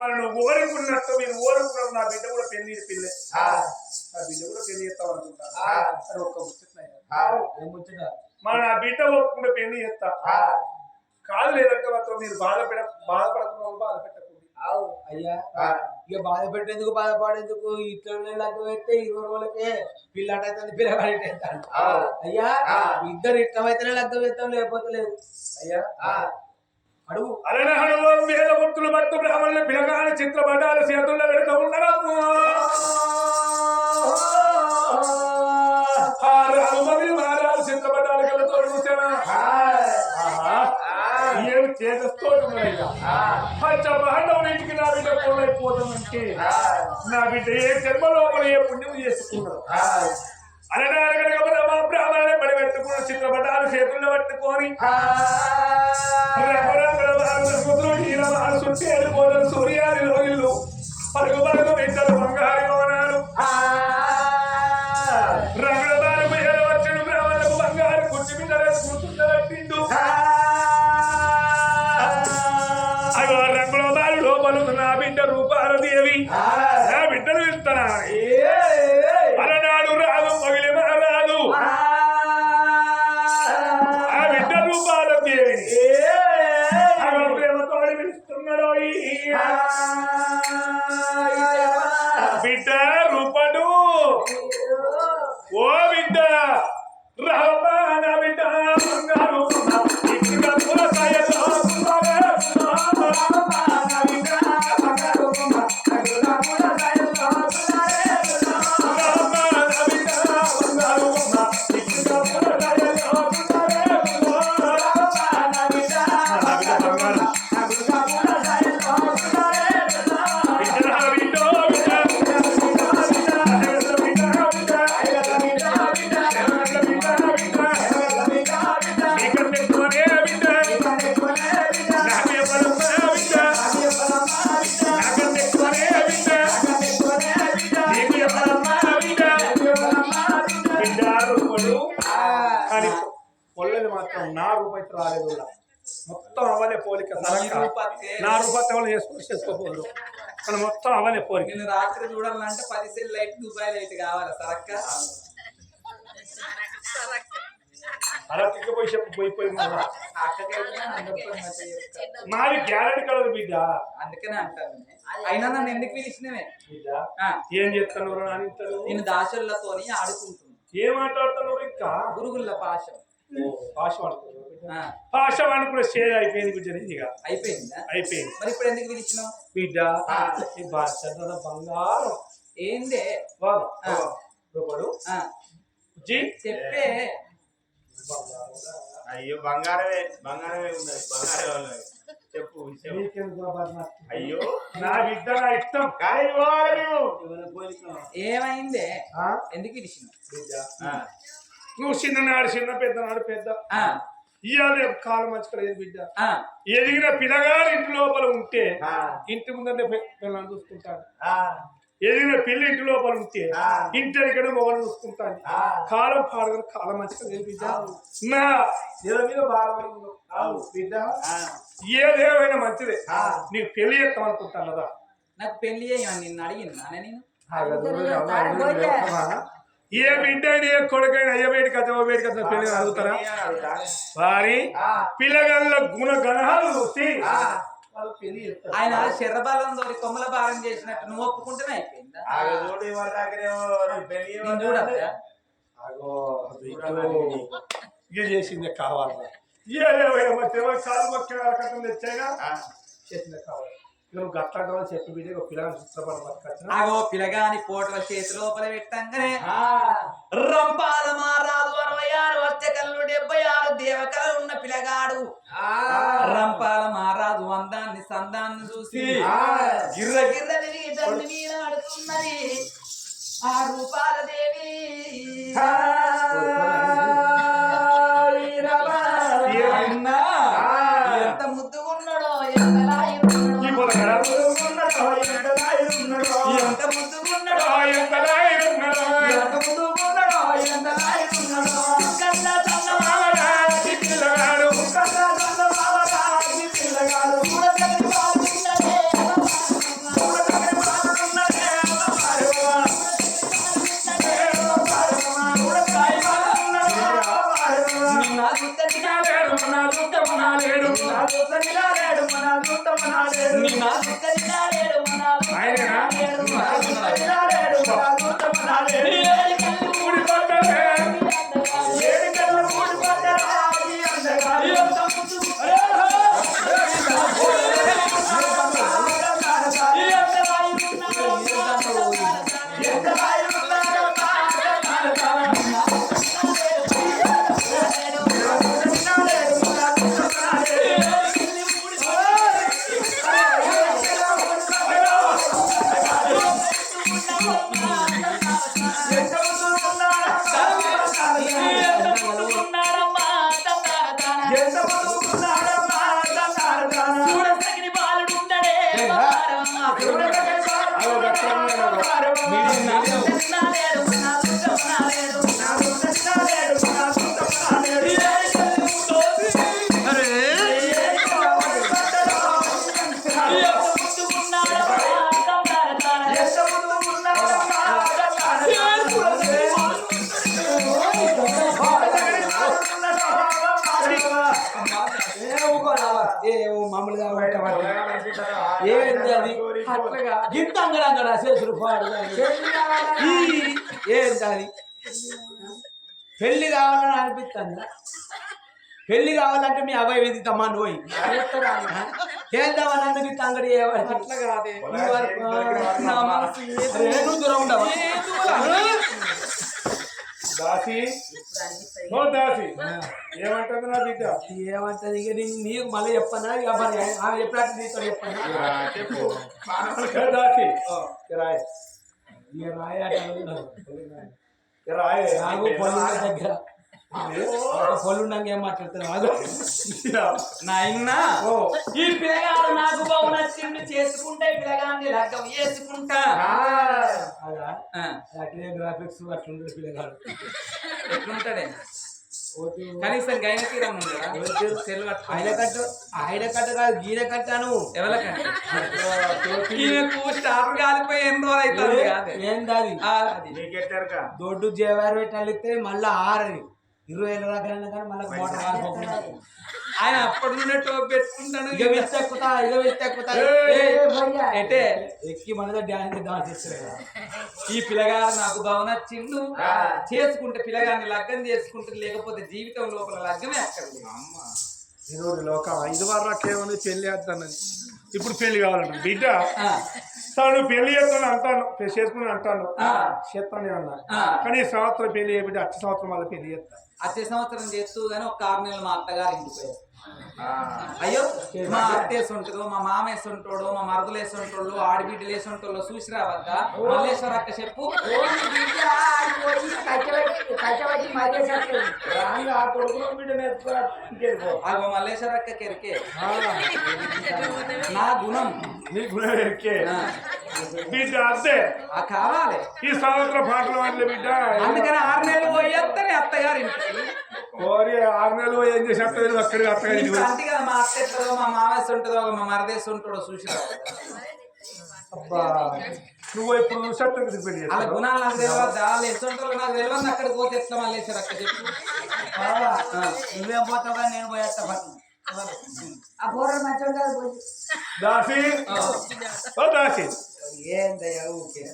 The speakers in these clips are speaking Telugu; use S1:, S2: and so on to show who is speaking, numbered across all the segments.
S1: మరి నువ్వు ఓరుకున్నట్టు మీరు ఓరుకున్నారు నా బిడ్డ కూడా పెళ్ళి పిల్లే.
S2: ఆ,
S1: నా బిడ్డ కూడా పెళ్ళి చేస్తాం అనుకుంటాను ఒక్క ముచ్చట్నయ్యా.
S2: ఆ,
S3: ఏం ముచ్చట?
S1: మన నా బిడ్డ ఒప్పుకుంటే పెళ్ళి చేస్తా.
S2: ఆ,
S1: కాదు లేదంటే మాత్రం మీరు బాధపడ బాధపడకుండా బాధ పెట్టకుండా
S2: అవు,
S3: అయ్యా.
S2: ఆ,
S3: ఇక బాధ పెట్టేందుకు బాధపడేందుకు ఇట్లా లగ్గ పెడితే ఇరవై రోజులకే పిల్లట అవుతుంది పిల్లగాడి
S2: ఆ.
S3: అయ్యా
S2: ఆ.
S3: ఇద్దరు ఇష్టమైతేనే లగ్గ పెడతాం లేకపోతే లేదు. అయ్యా. అడుగు.
S1: అరణహణలో వేదమూర్తులు మట్టు బ్రాహ్మణుల పిలగాని చిత్రపటాలు చేతుల్లో ఆరు హనుమని మహారాజు చిత్రపటాలు కలతో చూసానా. ఏమి పంచ పాండవుల ఇంటికి నా బిడ్డ పోలైపోతామంటే
S2: ఆ,
S1: నా బిడ్డ ఏ జన్మ లోపల ఏ పుణ్యం చేసుకున్నాడు అనగా బ్రాహ్మణులు పడి చిత్రపటాలు చేతుల్లో పట్టుకొని సూర్యాది రోజులు పరుగు పరుగు వెంటలు బంగారు కోనాలు
S2: ఆ,
S1: రంగుల వచ్చిన బ్రాహ్మణులకు బంగారు కుర్చీ మీద వేసుకుంటుండబట్టిండు అగో రంగుల లోపల నా బిడ్డ రూపాల దేవి నా బిడ్డను వెళ్తానా నా రూపాయి ఎవరు చేసుకొని చేసుకోకూడదు. కానీ మొత్తం అవలే పోలిక
S3: నేను రాత్రి చూడాలంటే పది సెల్ లైట్ దుబాయ్ లైట్ కావాలి సరక్క.
S1: అరటికి పోయి చెప్పు పోయి పోయి. నాది గ్యారెంటీ కలదు బిడ్డ.
S3: అందుకనే అంటాను. అయినా నన్ను ఎందుకు పిలిచినవే?
S1: ఏం చేస్తున్నారు నాని ఇంతలు?
S3: నేను దాసులతోని ఆడుకుంటున్నా
S1: ఏం మాట్లాడుతున్నారు ఇంకా?
S3: గురుగుల పాశం.
S1: భాష వాడుతున్నారు భాష వాడుకునే స్టేజ్ అయిపోయింది బిడ్డ ఇక.
S3: అయిపోయిందా?
S1: అయిపోయింది.
S3: మరి ఇప్పుడు ఎందుకు పిలిచినావు?
S1: బిడ్డ ఈ భాష చాలా బంగారం.
S3: ఏందే?
S1: జీ
S3: చెప్పే.
S2: అయ్యో బంగారమే బంగారమే ఉన్నది బంగారమే ఉన్నది. చెప్పు? అయ్యో.
S1: నా బిడ్డ నా ఇష్టం.
S2: కానీ
S3: ఏమైందే? ఎందుకు
S2: ఆ,
S1: నువ్వు చిన్ననాడు చిన్న పెద్ద. నాడు పెద్ద ఇవాళ రేపు కాలం మంచుకోలేదు బిడ్డ ఎదిగిన పిల్లగాడు ఇంటి లోపల ఉంటే
S2: ఆ.
S1: ఇంటి ముందంటే పె- పిల్లల్ని చూసుకుంటాడు
S2: ఆ,
S1: ఎదిగిన పిల్ల ఇంటి లోపల ఉంటే
S2: ఆ.
S1: ఇంటి ఇక్కడ మొగలు చూసుకుంటాను
S2: ఆ.
S1: కాలం పాడగల కాలం మంచిగా లేదు బిడ్డ నా నెల మీద భారమైన. బిడ్డ
S2: ఆ,
S1: ఏదేమైనా మంచిదే
S2: ఆ.
S1: నీకు పెళ్ళి చేస్తాం అనుకుంటాను కదా
S3: నాకు పెళ్ళి నిన్ను అడిగిందా నేను
S1: ఏ బిడ్డ అయినా, ఏ కొడుకైనా అయ్య బయటికి వచ్చా ఓ బయటికి వచ్చా పెళ్ళి అడుగుతారా. వారి పిల్లగాళ్ళ గుణ గణాలు చూసి
S3: ఆయన శరబాలం తోటి కొమ్మల భారం చేసినట్టు నువ్వు ఒప్పుకుంటేనే
S1: ఇది చేసిందే కావాలి. తెవ కాలు మొక్క తెచ్చాయినా? చేసిందే కావాలి. ఇక నువ్వు గట్లంటావని చెప్పి బిడ్డ ఒక పిల్లగాని చిత్రపడం పట్టుకొచ్చిన.
S3: ఆగో పిలగాని పోటల చేతి లోపల పెట్టంగానే
S2: ఆ,
S3: రంపాల మారాదు అరవై ఆరు కళ్ళు డెబ్బై ఆరు దేవకలు ఉన్న పిలగాడు.
S2: ఆ,
S3: రంపాల మారాదు అందాన్ని సందాన్ని చూసి గిర్ర
S1: అది
S4: పెళ్ళి కావాలని అనిపిస్తుంది పెళ్ళి కావాలంటే మీ అబ్బాయి వెతికి తమ్మాను పోయి. చేద్దామని ఇంత అంగడి దూరం ఉండవా?
S1: దాసి? ఓ దాసి. ఏమంటుంది నా బిడ్డ?
S4: ఏమంటది ఇక నీ- నీకు మళ్ళీ చెప్పనా? ఇక మరి ఆమె చెప్పినట్టు నీతో చెప్పనా?
S5: చెప్పు.
S1: దాసి.
S4: రాయ్. ఇక రాయ్.
S1: రాయే.
S4: దగ్గర పొల్లున్నాక ఏం
S1: ఓ.
S3: ఈ పిల్లగాడు నాకు చేసుకుంటే పిల్లగాన్ని లగ్గం వేసుకుంటా
S4: అలా?
S3: ఆ,
S4: అట్లే గ్రాఫిక్స్ అట్లుంటుంది పిల్లగాడు.
S3: ఎట్లుంటాడే?
S4: ఓటు.
S3: కనీసం గైన తీరం
S4: కాదు కట్టాను.
S3: ఎవరికంటే స్టార్ కాలిపోయి అవుతుంది?
S4: దొడ్డు జేవారు పెట్టాలిస్తే మళ్ళీ ఆరది. ఇరవై ఏళ్ళ దాకా కానీ మోటార్ కాలిపోకుండా
S3: ఆయన అప్పటి నుండే టోప్ పెట్టుకుంటాడు.
S4: ఇక ఇక ఎక్కి మనతో డ్యాన్స్ డాన్స్ చేస్తారు
S3: ఈ పిల్లగాడు నాకు బాగు నచ్చిండు. చేసుకుంటే పిల్లగాన్ని లగ్గం చేసుకుంటే లేకపోతే జీవితం లోపల లగ్గమే అక్కడ
S1: ఈరోజు లోకం ఐదు వారాకేమని పెళ్ళి చేస్తానని ఇప్పుడు పెళ్ళి కావాలంట బిడ్డ? తను పెళ్ళి చేస్తాను అంటాను. చేసుకుని అంటాను. చేస్తానే అన్నా. కానీ ఈ సంవత్సరం పెళ్ళి చేయబిడ్డ అచ్చ సంవత్సరం మళ్ళీ పెళ్ళి చేస్తా.
S3: వచ్చే సంవత్సరం చేస్తూ గానీ ఒక ఆరు నెలలు మా అత్తగారు ఇంటికి పోయారు.
S5: ఆ,
S3: అయ్యో మా అత్త వేసుంటుందో మా మామ వేసుంటాడు మా మరదలు వేసుంటాడు ఆడబిడ్డలు వేసుంటాడు చూసి రావద్దా మల్లేశ్వర అక్క చెప్పు. అగో మల్లేశ్వర అక్క కెరికే. నా గుణం.
S1: నీ గుణం బిడ్డ అంతే
S3: ఆ కావాలి.
S1: ఈ సంవత్సరం పాటలు
S3: అందుకని ఆరు నెలలు పోయేస్తానే అత్తగారు
S1: కోరి ఆరు నెలలు ఏం చేసి అత్తగారి
S3: ఇంత అంటే కదా మా అత్త ఎట్లదో మా మామ వేసుంటుందో మా మరదేసి ఉంటాడో చూసి
S1: నువ్వు ఇప్పుడు చూసేట్టు పెళ్ళి
S3: వాళ్ళ
S1: చేస్తావు?
S3: గుణాలు నాకు తెలియదు వాళ్ళు ఎసుంటారో నాకు తెలియదు అక్కడికి పోతే ఎట్లా మల్లేశ్వర అక్క చెప్పు. ఆ.
S4: నువ్వేం పోతావు కానీ నేను పోయేస్తా
S1: దాసి.
S3: ఆ.
S1: ఓ దాసి.
S4: ఏందయ్యా ఊకే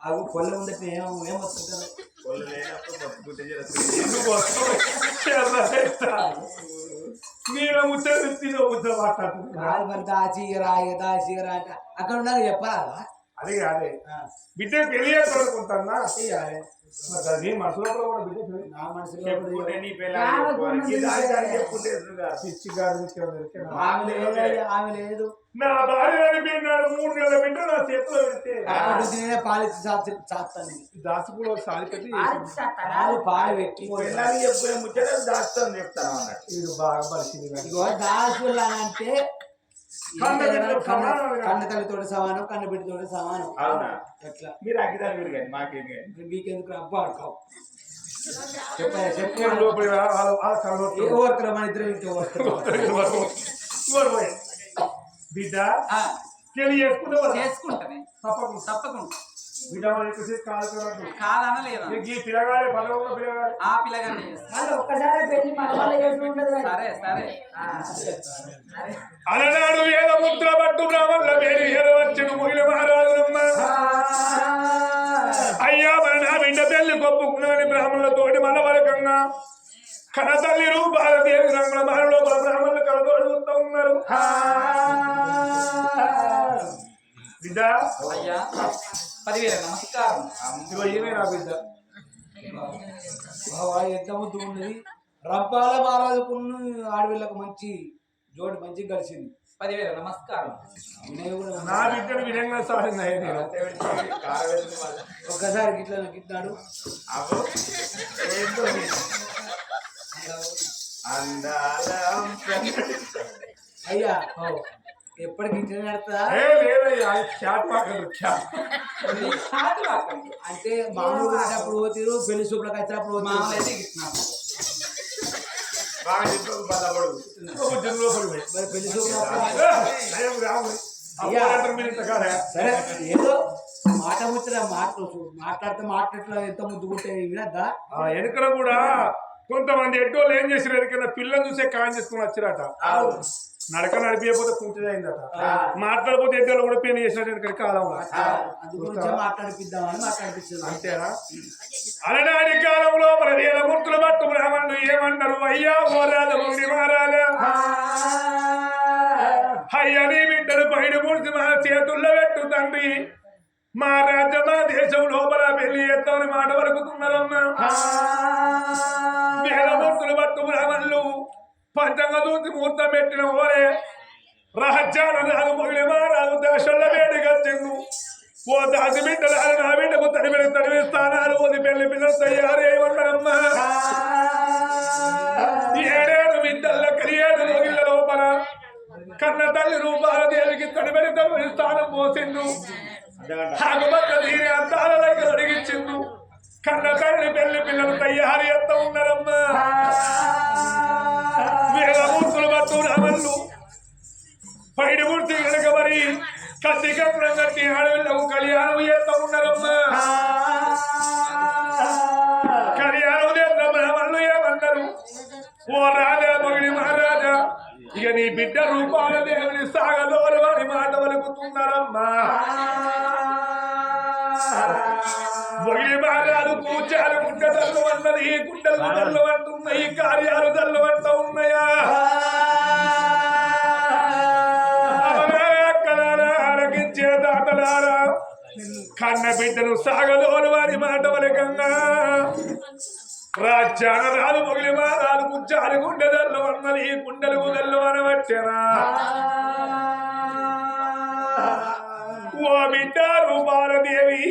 S4: అవి పొల్ల ఉండతే ఏం ఏం వస్తుంటారు.
S1: చేస్తా. నేను ముచ్చట తిని ముచ్చట మాట్లాడుతున్నా
S4: కాదు మరి దాచిగరా దాచిగరా అంటే అక్కడ ఉన్నది చెప్పాలా
S1: అదే అదే. బిడ్డ పెళ్ళి చేస్తానుకుంటున్నా అది మనసులో కూడా బిడ్డ
S4: నా మనసులో
S5: నీ
S1: భార్య మూడు నెలల బిడ్డ నా చేతిలో పెడితే.
S4: పాలిచ్చి చాచి చాస్తాను
S1: దాసి కూడా సాలి పెట్టి
S4: పాలు పెట్టి
S5: చెప్పుకునే ముచ్చట దాస్తాను చెప్తాను అన్నట్టు
S1: ఇది బాగా పరిస్థితి కాదు.
S4: దాసులు అంటే
S1: కన్న సమానం.
S4: కన్న సమానం ఎట్లా?
S5: మీరు అగ్గిదారు మీరు కానీ మాకేం కానీ.
S4: మీకెందుకు అబ్బా అడుకోవు.
S1: బిడ్డ చేసుకుంటే
S3: చేసుకుంటానే
S1: తప్పకుండా
S3: తప్పకుండా. ఆ.
S6: మళ్ళీ ఒక్కసారి.
S3: సరే సరే.
S1: అలనాడు వేద ముద్ర పట్టు బ్రాహ్మణుల పేరు ఏదో వచ్చిన ముగిలి మహారాజునమ్మ అయ్యా మన నా బిడ్డ పెళ్ళి కొప్పుకున్నాని బ్రాహ్మణులతోటి మన వరకంగా కనతల్లి భారతీయ రంగుల మహల్లో బ్రాహ్మణులు కలదోడుతూ ఉన్నారు. బిడ్డ?
S3: అయ్యా పదివేల నమస్కారం
S1: ఇగో ఈమె నా బిడ్డ?
S4: బావా ఎంత ముద్దు ఉన్నది? రంపాల మహారాజుకున్న ఆడపిల్లకు మంచి జోడి మంచి కలిసింది
S3: పదివేల నమస్కారం
S1: నా బిడ్డను విధంగా సాగింది.
S4: ఒక్కసారి గిట్లా
S5: ఇది? అందాల
S4: అయ్యా ఎప్పటికి అంటే మామూలు పోతీరు పెళ్ళి చూపులకు వచ్చినప్పుడు
S1: పెళ్ళి?
S4: సరే ఏదో మాట ముచ్చట మాటలు మాట్లాడితే మాట్లాడటం ఎంత ముద్దుకుంటే వినద్దా?
S1: ఆ వెనుకన కూడా కొంతమంది ఎడ్డోళ్ళు ఏం చేసారు ఎదుకన్నా పిల్లని చూసే కాయం చేసుకుని వచ్చారట నడక నడిపియకపోతే కుంటిదైందట మాట్లాడకపోతే ఎడ్డోళ్ళు కూడా పెళ్ళి చేసినట్టు ఇక్కడ కాలంలో అంతేనా? అలనాటి కాలంలో ప్రవేల మూర్తులు పట్టు బ్రాహ్మణులు ఏమన్నారు అయ్యా రాజు ఒకటి మారాలి. అయ్యా నీ బిడ్డలు బయట మూర్తి మా చేతుల్లో పెట్టు తండ్రి. మా రాజ్య మా దేశం లోపల పెళ్ళి ఎత్తని మాట వరకుతున్నారమ్మా వేలమూర్తులు పట్టు బ్రాహ్మణులు పంచంగ దూసి ముహూర్తం పెట్టిన ఓరే రహస్యాల రాదు మొగిలి మారాదు దేశంలో వేడిగా ఓ దాసి బిడ్డలు నా బిడ్డకు తడిమిడి తడిమి స్థానాలు ఓది పెళ్ళి పిల్లలు తయారు ఏమన్నారమ్మా ఏడేడు బిడ్డల కలియేడు మొగిళ్ళ లోపల కన్న తల్లి రూపాల దేవికి తడిమిడి తడిమి స్థానం పోసిండు. ఆగుబక్క దీని అంతాల దగ్గర అడిగించిండు కన్న తల్లి పెళ్ళి పిల్లలు తయారు ఎంత ఉన్నారు. కట్టడం ఆడవిళ్ళకు కళ్యాణం చేస్తూ ఉన్నారమ్మా. కళ్యాణం చేద్ద బ్రాహ్మణులు ఏమన్నారు ఓ రాజా మగిడి మహారాజా ఇక నీ బిడ్డ రూపాల దేవుని సాగదోరు వారి మాట వలుకుతున్నారమ్మా మొగిడి మహారాజు పూజాలు గుండెదల్లు అన్నది ఈ గుండెలు దల్లు అంటున్నాయి కార్యాలు తల్లు అంటూ ఉన్నాయా? కన్న బిడ్డను సాగదోలు వారి మాట వలకంగా రాజ్యాన రాదు మొగిలి మారాలు ముచ్చాలు గుండెదల్లు అన్నది ఈ గుండెలు గుదల్లు అనవచ్చరా ఓ బిడ్డ రూపాలదేవి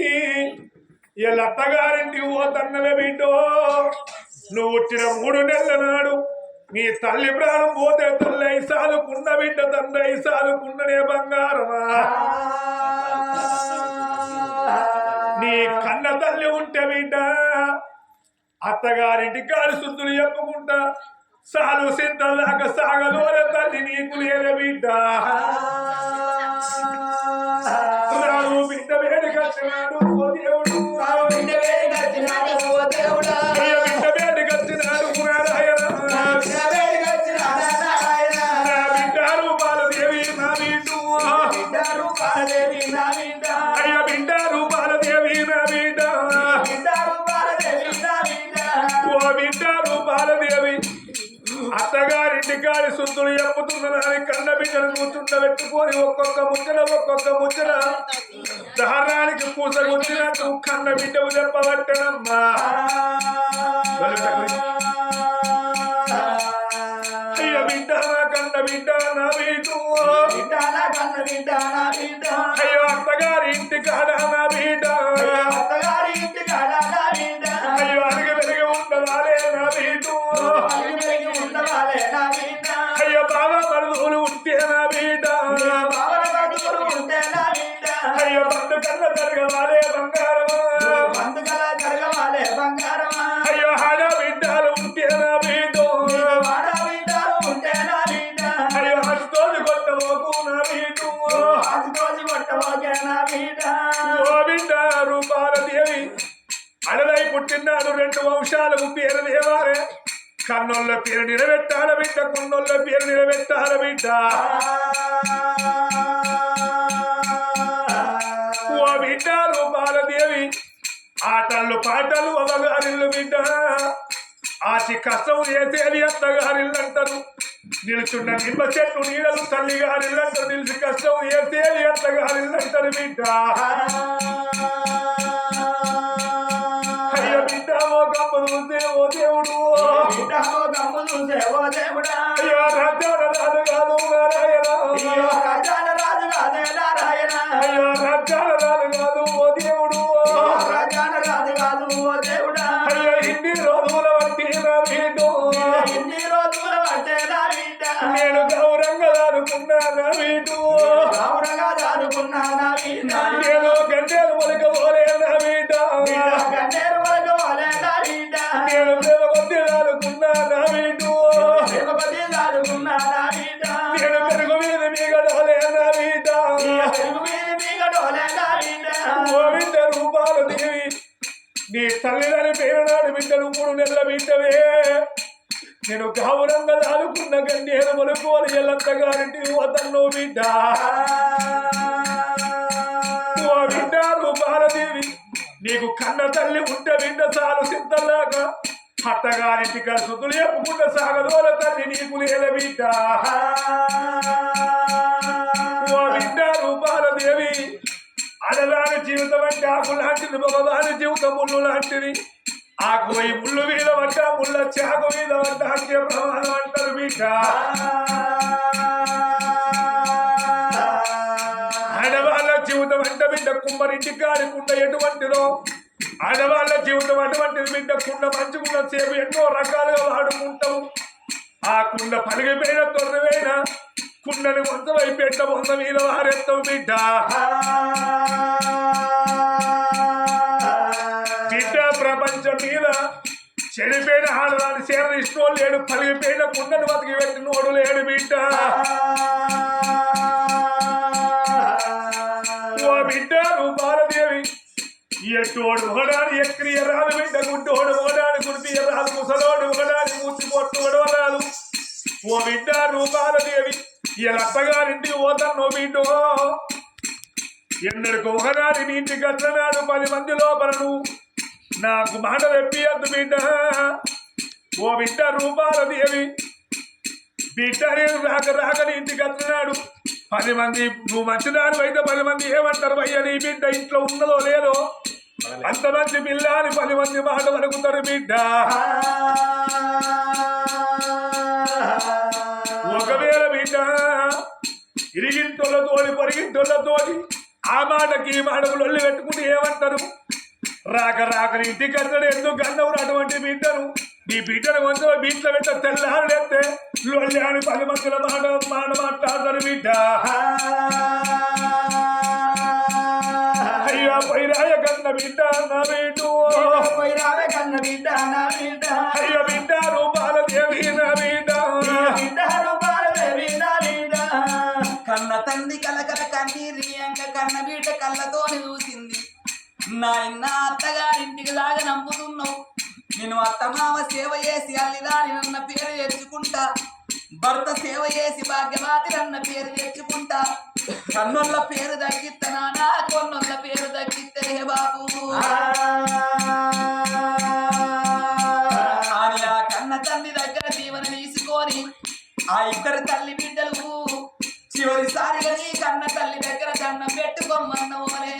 S1: ఎల్లత్తగారింటి ఓ తన్నల బిడ్డో. నువ్వు వచ్చిన మూడు నెలల నాడు నీ తల్లి ప్రాణం పోతే తల్లి సాలుకున్న బిడ్డ తండ్రి సాలుకున్ననే బంగారమా. నీ కన్న తల్లి ఉంటే బిడ్డ అత్తగారింటి కాడు శుద్ధులు చెప్పుకుంటా సాలు సింతలాగా సాగలోరే తల్లి నీకు లేదే బిడ్డ. రాను బిడ్డ వేడి దేవుడు. అత్తగారింటి సుందులు ఎప్పుతున్నారని చెప్పుతున్నదాని కన్న బిడ్డను కూర్చుండబెట్టుకొని ఒక్కొక్క ముచ్చట ఒక్కొక్క ముచ్చట. దారానికి పూసగుచ్చినట్టు కన్న బిడ్డకు చెప్పబట్టనమ్మా అయ్య బిడ్డ కన్న బిడ్డ నా బిడ్డు. అయ్యో అత్తగారి ఇంటి కాడ నా అయ్యో అడిగి వెలిగి ఉండవాలే నా అయ్యో కన్న జరగవాలే బంగారమా?
S4: పండుగల జరగవాలే బంగారమా?
S1: అయ్యో ఆడ బిడ్డలు ఉంటే నా బిడ్డు.
S4: వాడ బిడ్డలు ఉంటే నా బిడ్డ.
S1: అయ్యో హస్తోది కొట్టబోకు నా బిడ్డు.
S4: ఆది రోజు కొట్టబోకే నా బిడ్డ.
S1: ఓ బిడ్డ అడలై పుట్టినాడు రెండు వంశాలకు పేరు దేవారే కన్నోళ్ళ పేరు నిలబెట్టాల బిడ్డ కొన్నోళ్ళ పేరు నిలబెట్టాల బిడ్డ. ఆటలు పాటలు అవగారిల్లు బిడ్డ. ఆచి కష్టం చేసేది అత్తగారిల్లు అంటారు నిలుచున్న నిమ్మ చెట్టు నీడలు తల్లి గారిల్లు అంటారు నిలిచి కష్టం చేసేది అత్తగారిల్లు అంటారు బిడ్డ. అయ్యో బిడ్డ ఓ గమ్మ చూసే ఓ దేవుడు.
S4: బిడ్డ ఓ గమ్ము చూసే ఓ దేవుడా.
S1: అయ్యో రాజు తల్లిదని పేరునాడు బిడ్డలు మూడు నెలల బిడ్డవే. నేను గౌరంగా దాలుకున్న గన్నేరు మలుకోవాలి ఎల్లంత గారింటి వదన్ను బిడ్డ. ఓ బిడ్డ బాలదేవి నీకు కన్న తల్లి ఉంటే బిడ్డ చాలు సిద్ధలాగా అత్తగారింటి కసుతులు చెప్పుకుంట సాగదోల తల్లి నీకు లేల బిడ్డ. లాంటిది మగవాని జీవితం ముళ్ళు లాంటిది ఆకు పోయి ముళ్ళు మీద పడ్డ ముళ్ళ చాకు మీద పడ్డ హత్య ప్రమాణం అంటారు మీట. ఆడవాళ్ళ జీవితం అంట బిడ్డ కుమ్మరింటి కాడి ఎటువంటిదో. ఆడవాళ్ళ జీవితం అటువంటిది బిడ్డ కుండ మంచుకున్న సేపు ఎన్నో రకాలుగా వాడుకుంటాము ఆ కుండ పలిగిపోయిన తొర్రవైన? కుండని వంద ఎట్ట వంద మీద వారెత్తం బిడ్డ? బిడ్డ ప్రపంచం మీద చెడిపోయిన ఆడదాన్ని ఇష్టం లేడు పలిగిపోయిన కుండని బతికి పెట్టినోడు లేడు బిడ్డ. ఓ బిడ్డ నువ్వు బాలదేవి. ఎట్టోడు ఒకడాని ఎక్కడి ఎర్రాలు బిడ్డ గుడ్డోడు ఒకడాని గుర్తి ఎర్రాలు ముసలోడు ఒకడాని మూసి పొట్టు ఒడవరాదు ఓ బిడ్డ నువ్వు బాలదేవి. ఇలా అత్తగారింటికి పోతాను బిడ్డో? ఎన్నడకు ఒకనాడు నీ ఇంటికి పది మంది లోపల నువ్వు. నాకు మాట తెప్పియద్దు బిడ్డ. ఓ బిడ్డ రూపాల దేవి. బిడ్డ నేను రాక రాకని ఇంటికి వచ్చినాడు పది మంది నువ్వు మంచిదాని అయితే పది మంది ఏమంటారు? భయ్య నీ బిడ్డ ఇంట్లో ఉన్నదో లేదో? అంత మంచి పిల్ల అని పది మంది మాట పలుకుతారు బిడ్డ. ఒకవేళ బిడ్డ ఇరిగింటోళ్ళతోటి పొరిగింటోళ్ళతోటి ఆ మాటకి ఈ మాటకు లొల్లి పెట్టుకుంటే ఏమంటారు? రాక రాక ఇంటికి వచ్చాడు ఎందుకు అన్నవు అటువంటి బిడ్డను. నీ బిడ్డను కొంచెం బీట్లో పెట్ట తెల్లారుడెత్తే లొల్లి అని పది మందిల మాట మాట మాట్లాడతారు బిడ్డ. అయ్యో పైరాయ కన్న బిడ్డ నా బిడ్డు.
S5: పోయిరావే కన్న బిడ్డ నా బిడ్డ.
S1: అయ్యో నా
S3: నాయన అత్తగారింటికి లాగా నమ్ముతున్నావు. నేను అత్తమామ సేవ చేసి అల్లిదాని అన్న పేరు తెచ్చుకుంటా. భర్త సేవ చేసి భాగ్యవాతి అన్న పేరు తెచ్చుకుంటా. కన్నుల పేరు తగ్గిత్తనా నా పేరు తగ్గిస్తే బాబు. ఆ కన్న తల్లి దగ్గర జీవన తీసుకొని ఆ ఇద్దరు తల్లి బిడ్డ చివరిసారిగా నీ కన్న తల్లి దగ్గర దండం పెట్టుకోమన్నవోలే